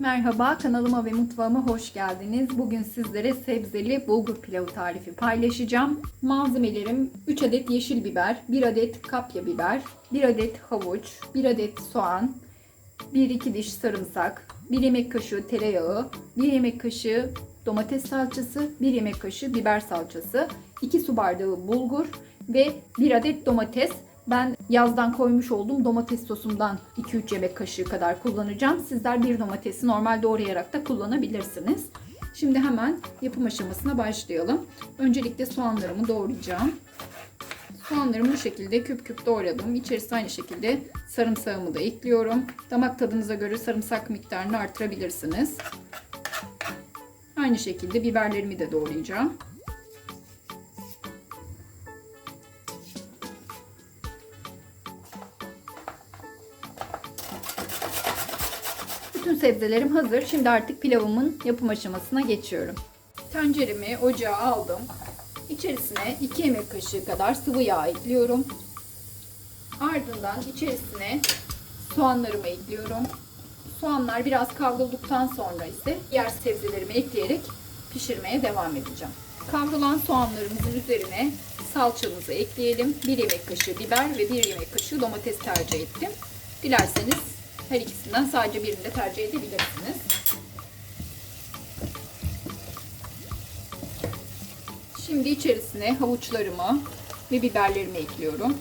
Merhaba kanalıma ve mutfağıma hoş geldiniz. Bugün sizlere sebzeli bulgur pilavı tarifi paylaşacağım. Malzemelerim 3 adet yeşil biber, 1 adet kapya biber, 1 adet havuç, 1 adet soğan, 1-2 diş sarımsak, 1 yemek kaşığı tereyağı, 1 yemek kaşığı domates salçası, 1 yemek kaşığı biber salçası, 2 su bardağı bulgur ve 1 adet domates. Ben yazdan koymuş olduğum domates sosumdan 2-3 yemek kaşığı kadar kullanacağım. Sizler bir domatesi normal doğrayarak da kullanabilirsiniz. Şimdi hemen yapım aşamasına başlayalım. Öncelikle soğanlarımı doğrayacağım. Soğanlarımı bu şekilde küp küp doğradım. İçerisine aynı şekilde sarımsağımı da ekliyorum. Damak tadınıza göre sarımsak miktarını artırabilirsiniz. Aynı şekilde biberlerimi de doğrayacağım. Bütün sebzelerim hazır. Şimdi artık pilavımın yapım aşamasına geçiyorum. Tenceremi ocağa aldım. İçerisine 2 yemek kaşığı kadar sıvı yağ ekliyorum. Ardından içerisine soğanlarımı ekliyorum. Soğanlar biraz kavrulduktan sonra ise diğer sebzelerimi ekleyerek pişirmeye devam edeceğim. Kavrulan soğanlarımızın üzerine salçamızı ekleyelim. 1 yemek kaşığı biber ve 1 yemek kaşığı domates tercih ettim. Dilerseniz her ikisinden sadece birini de tercih edebilirsiniz. Şimdi içerisine havuçlarımı ve biberlerimi ekliyorum.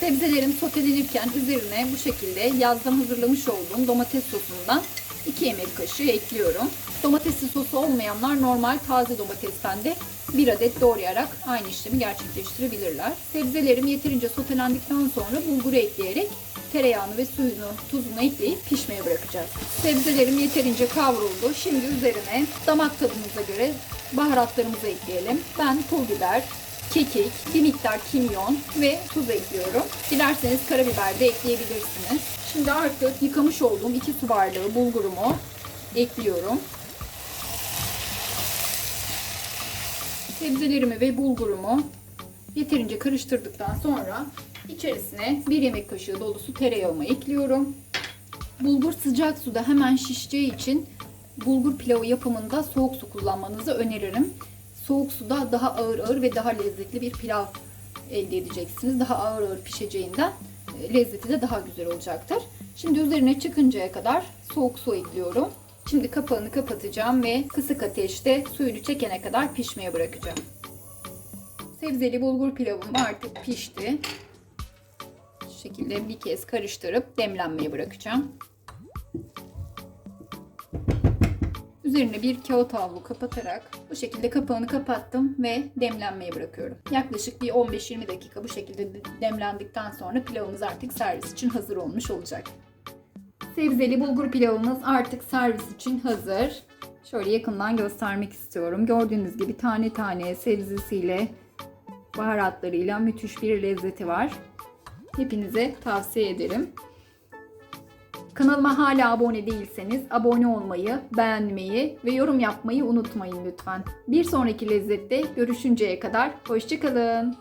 Sebzelerim sotelenirken üzerine bu şekilde yazdan hazırlamış olduğum domates sosundan 2 yemek kaşığı ekliyorum. Domatesli sosu olmayanlar normal taze domatesten de 1 adet doğrayarak aynı işlemi gerçekleştirebilirler. Sebzelerim yeterince sotelendikten sonra bulguru ekleyerek tereyağını ve suyunu, tuzunu ekleyip pişmeye bırakacağız. Sebzelerim yeterince kavruldu. Şimdi üzerine damak tadımıza göre baharatlarımızı ekleyelim. Ben pul biber, kekik, bir miktar kimyon ve tuz ekliyorum. Dilerseniz karabiber de ekleyebilirsiniz. Şimdi artık yıkamış olduğum 2 su bardağı bulgurumu ekliyorum. Sebzelerimi ve bulgurumu yeterince karıştırdıktan sonra içerisine 1 yemek kaşığı dolusu tereyağımı ekliyorum. Bulgur sıcak suda hemen şişeceği için bulgur pilavı yapımında soğuk su kullanmanızı öneririm. Soğuk suda daha ağır ağır ve daha lezzetli bir pilav elde edeceksiniz. Daha ağır ağır pişeceğinden e, lezzeti de daha güzel olacaktır. Şimdi üzerine çıkıncaya kadar soğuk su ekliyorum. Şimdi kapağını kapatacağım ve kısık ateşte suyunu çekene kadar pişmeye bırakacağım. Sebzeli bulgur pilavım artık pişti. Şu şekilde bir kez karıştırıp demlenmeye bırakacağım. Üzerine bir kağıt havlu kapatarak bu şekilde kapağını kapattım ve demlenmeye bırakıyorum. Yaklaşık bir 15-20 dakika bu şekilde demlendikten sonra pilavımız artık servis için hazır olmuş olacak. Sebzeli bulgur pilavımız artık servis için hazır. Şöyle yakından göstermek istiyorum. Gördüğünüz gibi tane tane sebzesiyle, baharatlarıyla müthiş bir lezzeti var. Hepinize tavsiye ederim. Kanalıma hala abone değilseniz abone olmayı, beğenmeyi ve yorum yapmayı unutmayın lütfen. Bir sonraki lezzette görüşünceye kadar hoşçakalın.